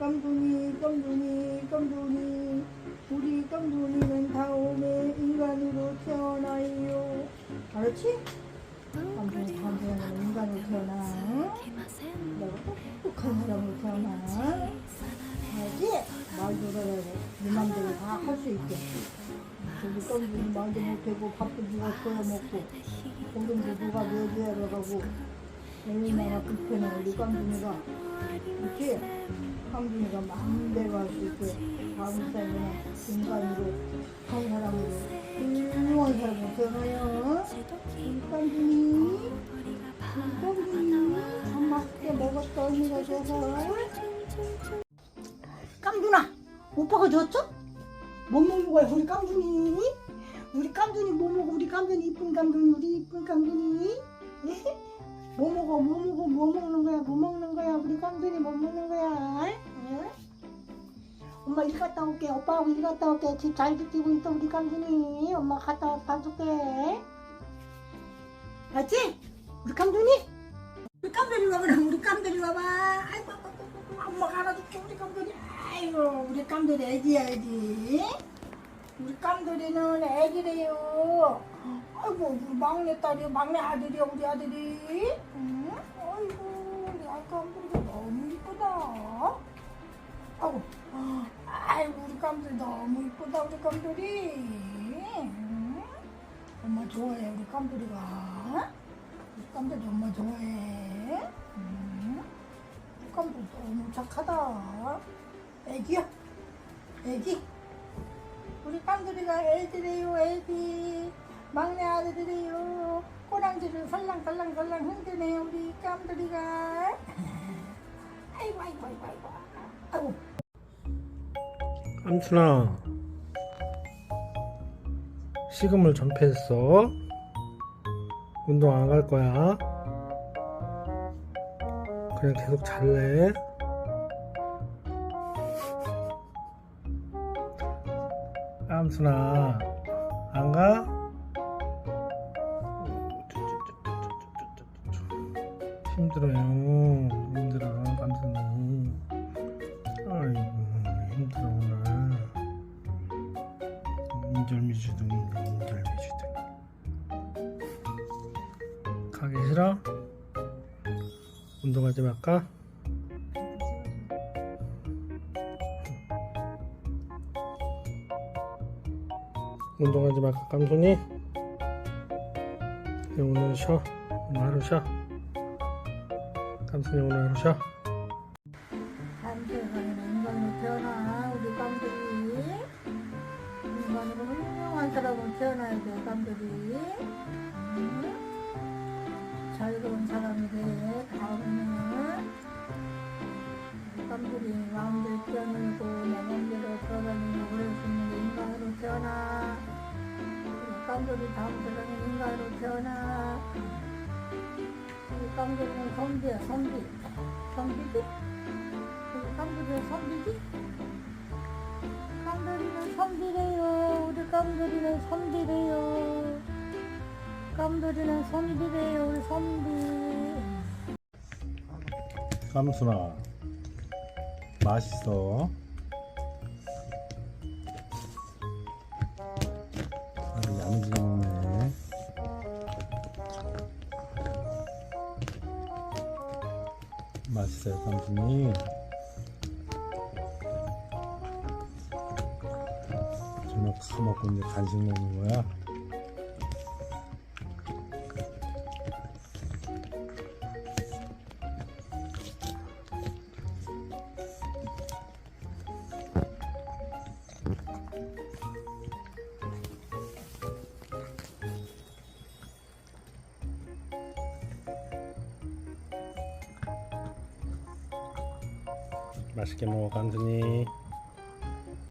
깜둥이 깜둥이 깜둥이. 우리 깜둥이는 다음에 인간으로 태어나요. 알았지? 깜둥이 깜둥이는 인간으로 태어나. 내가 똑똑한 사람으로 태어나. 알지? 말도 잘하고 네 맘대로 다 할 수 있게. 저기 깜둥이 말도 못하고 밥도 누가 줘야 먹고 고등도 누가 내줘야 가고 불편해 우리 깜둥이가 그렇지? 깜둥이가 마음대로 할 수 있게 다음 살에는 인간으로 한 사람으로 훌륭한 사람으로 깜둥이 우리 깜둥이 밥 맛있게 먹었다 언니가 줘서 깜둥아 오빠가 줬어? 뭐 먹는 거야 우리 깜둥이? 우리 깜둥이 뭐 먹어 우리 깜둥이 이쁜 깜둥이 우리 이쁜 깜둥이 뭐 먹어? 뭐 먹어? 뭐 먹는 거야? 뭐 먹는 거야? 우리 깜둥이 뭐 먹는 거야? 응? 엄마 일 갔다 올게. 오빠하고 일 갔다 올게. 집 잘 지키고 있어 우리 깜둥이. 엄마 갔다 와서 밥 줄게. 알지? 우리 깜둥이? 우리 깜둥이 와봐 우리 깜둥이 와봐. 아이고 엄마가 안아줄게 우리 깜둥이. 아이고 우리 깜둥이 애기야 애기. 우리 깜돌이는 애기래요. 아이고 우리 막내 딸이 막내 아들이야 우리 아들이. 응? 아이고 우리 깜돌이가 너무 이쁘다. 아이고 아이고 우리 깜돌이 너무 이쁘다 우리 깜돌이. 응? 엄마 좋아해 우리 깜돌이가. 우리 깜돌이 엄마 좋아해. 응? 우리 깜돌이 너무 착하다. 애기야. 애기. 우리 깜돌이가 애들이에요 애기 막내 아들이에요. 꼬랑지를 설랑설랑설랑 흔드네요 우리 깜돌이가. 아이고 아이고 아이고 아이고. 아이고 암순아. 식음을 전폐했어. 운동 안 갈 거야. 그냥 계속 잘래. 암순아 안 가? 힘들어요 힘들어 암순이 아이고 힘들어 오늘 인절미주둥 인절미주둥 가기 싫어? 운동하지 말까? 운동하지 말까 깜손이? 오늘 쉬어 오늘 하루 쉬어 깜손이 오늘 하루 쉬어 깜돌이는 인간으로 태어나 우리 깜돌이 인간으로 훌륭한 사람으로 태어나야 돼 깜돌이 응? 즐거운 사람이 돼 다음에는 깜돌이 마음대로 뛰어놀고 내 맘대로 돌아다니고 그럴 수 있는 인간으로 태어나 우리 깜돌이 다음 세상에 인간으로 태어나 깜돌이는 선비야 선비. 선비지? 깜돌이는 선비지? 깜돌이는 선비래요. 우리 깜돌이는 선비래요. 깜돌이는 선비래요. 우리 선비. 깜순아. 맛있어. 야무지게 있어요 깜순이 저녁 다 먹고 이제 간식 먹는 거야 맛있게 먹어 깜순이